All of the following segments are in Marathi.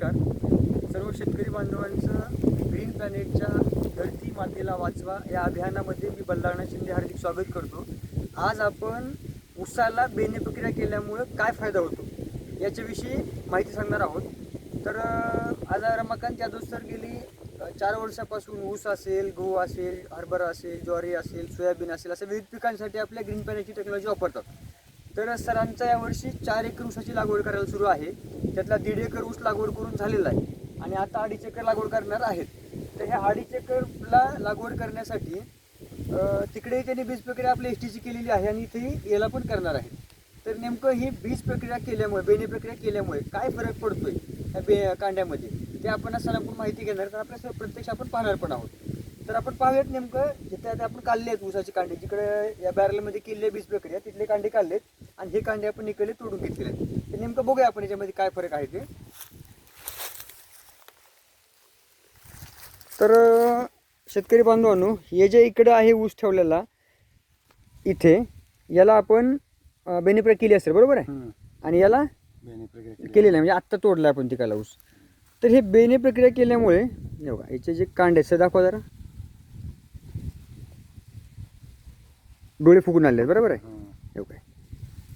नमस्कार. सर्व शेतकरी बांधवांचं ग्रीन प्लॅनेटच्या धरती मातेला वाचवा या अभियानामध्ये मी बल्लारणा शिंदे हार्दिक स्वागत करतो. आज आपण उसाला बेने प्रक्रिया केल्यामुळं काय फायदा होतो याच्याविषयी माहिती सांगणार आहोत. तर आज रमाकांत यादव सर गेली चार वर्षापासून ऊस असेल गहू असेल हरभरा असेल ज्वारी असेल सोयाबीन असेल अशा विविध पिकांसाठी आपल्या ग्रीन पॅनेटची टेक्नॉलॉजी वापरतात. तर सरांचा यावर्षी चार एकर ऊसाची लागवड करायला सुरू आहे. त्यातला दीड एकर ऊस लागवड करून झालेला आहे. आणि आता अडीच एकर लागवड करणार आहेत. तर ह्या अडीच एकरला लागवड करण्यासाठी तिकडेही तिकडे त्यांनी बीज प्रक्रिया आपल्या एस टीची केलेली आहे आणि इथेही याला पण करणार आहे तर नेमकं ही बीज प्रक्रिया केल्यामुळे बेने प्रक्रिया केल्यामुळे काय फरक पडतोय या बे कांड्यामध्ये? ते आपण सरांकडून आपण माहिती घेणार तर आपल्या प्रत्यक्ष आपण पाहणार पण आहोत. तर आपण पाहूयात नेमकं जिथे आता आपण काढले आहेत ऊसाचे कांडे जिकडे या बॅरलमध्ये केलेले बीज प्रक्रिया तिथले कांडे काढलेत. आणि हे कांडे आपण इकडे तोडून घेतलेले आहेत. तर नेमकं बघूया आपण याच्यामध्ये काय फरक आहे ते. तर शेतकरी बांधवांनो हे जे इकडं आहे ऊस ठेवलेला इथे याला आपण अं, बेनिप्रक्रिया केली असेल बरोबर आहे? आणि याला केलेलं आहे म्हणजे आत्ता तोडला आपण तिकाला ऊस. तर हे बेने प्रक्रिया केल्यामुळे बघा याचे जे कांडे आहेत दाखवा जरा. डोळे फुगून आले आहेत बरोबर आहे? हे.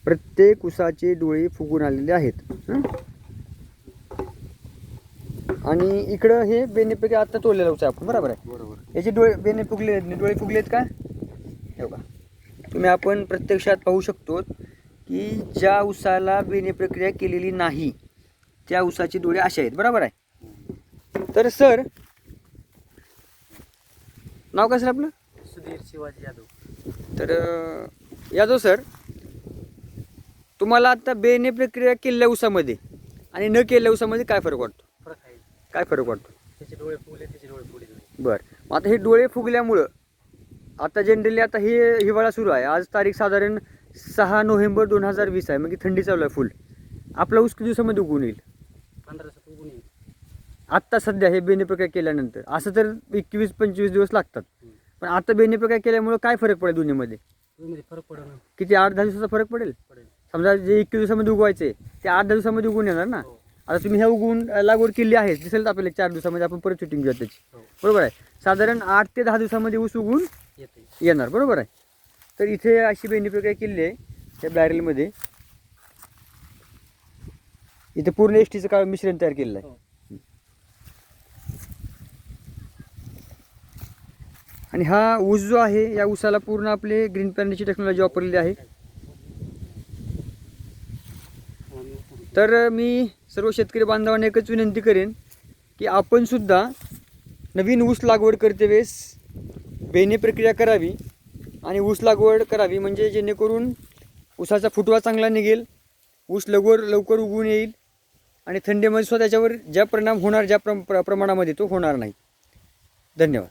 प्रत्येक उसाचे डोळे फुगून आलेले आहेत. हं? आणि इकडं हे बेने प्रक्रिया आत्ता तोडलेला आहे आपण बरोबर आहे? बरोबर. याचे डोळे बेने फुगले डोळे फुगलेत का? हे बघा. तुम्ही आपण प्रत्यक्षात पाहू शकतो की ज्या उसाला बेने प्रक्रिया केलेली नाही त्या उसाचे डोळे असे आहेत बरोबर आहे? तर सर नाव काय सर आपलं? सुधीर शिवाजी यादव. तर यादव सर तुम्हाला आता बेने प्रक्रिया केलेल्या उसामध्ये आणि न केलेल्या उसामध्ये काय फरक वाटतो? फरक आहे. काय फरक वाटतो? त्याचे डोळे फुगले त्याचे डोळे फुगले बरं. मग आता हे डोळे फुगल्यामुळं आता जनरली आता हे हिवाळा सुरू आहे. आज तारीख साधारण सहा नोव्हेंबर दोन हजार वीस आहे. म्हणजे थंडी चालू आहे फुल आपला ऊस किती दिवसामध्ये उगवून येईल? पंधरा दिवसात उगून येईल. आत्ता सध्या हे बेने प्रक्रिया केल्यानंतर. असं तर एकवीस पंचवीस दिवस लागतात. पण आता बेने प्रक्रिया केल्यामुळं काय फरक पडेल दोन्हीमध्ये? फरक पडेल ना किती आठ दहा दिवसाचा फरक पडेल? पडेल. समजा जे एकवीस दिवसामध्ये उगवायचे ते आठ दहा दिवसामध्ये उगवून येणार ना? हो. आता तुम्ही ह्या उगवून लागवड केली आहे दिसेल तर आपल्याला चार दिवसामध्ये आपण परत शूटिंग घेऊया त्याची. हो. बरोबर आहे? साधारण आठ ते दहा दिवसामध्ये ऊस उगवून येणार बरोबर आहे? तर इथे अशी बेनी प्रक्रिया केलेली आहे त्या बॅरेलमध्ये इथे पूर्ण एस टीचं काय मिश्रण तयार केलेलं आहे. हो. आणि हा ऊस जो आहे या ऊसाला पूर्ण आपले ग्रीन पॅनची टेक्नॉलॉजी वापरलेली आहे. तर मी सर्व शेतकरी बांधवांना एकच विनंती करेन की आपणसुद्धा नवीन ऊस लागवड करते वेळेस बेने प्रक्रिया करावी आणि ऊस लागवड करावी म्हणजे जेणेकरून ऊसाचा फुटवा चांगला निघेल ऊस लवकर लवकर उगवून येईल आणि थंडीमध्ये सुद्धा त्याच्यावर ज्या परिणाम होणार ज्या प्र प्र- प्रमाणामध्ये तो होणार नाही. धन्यवाद.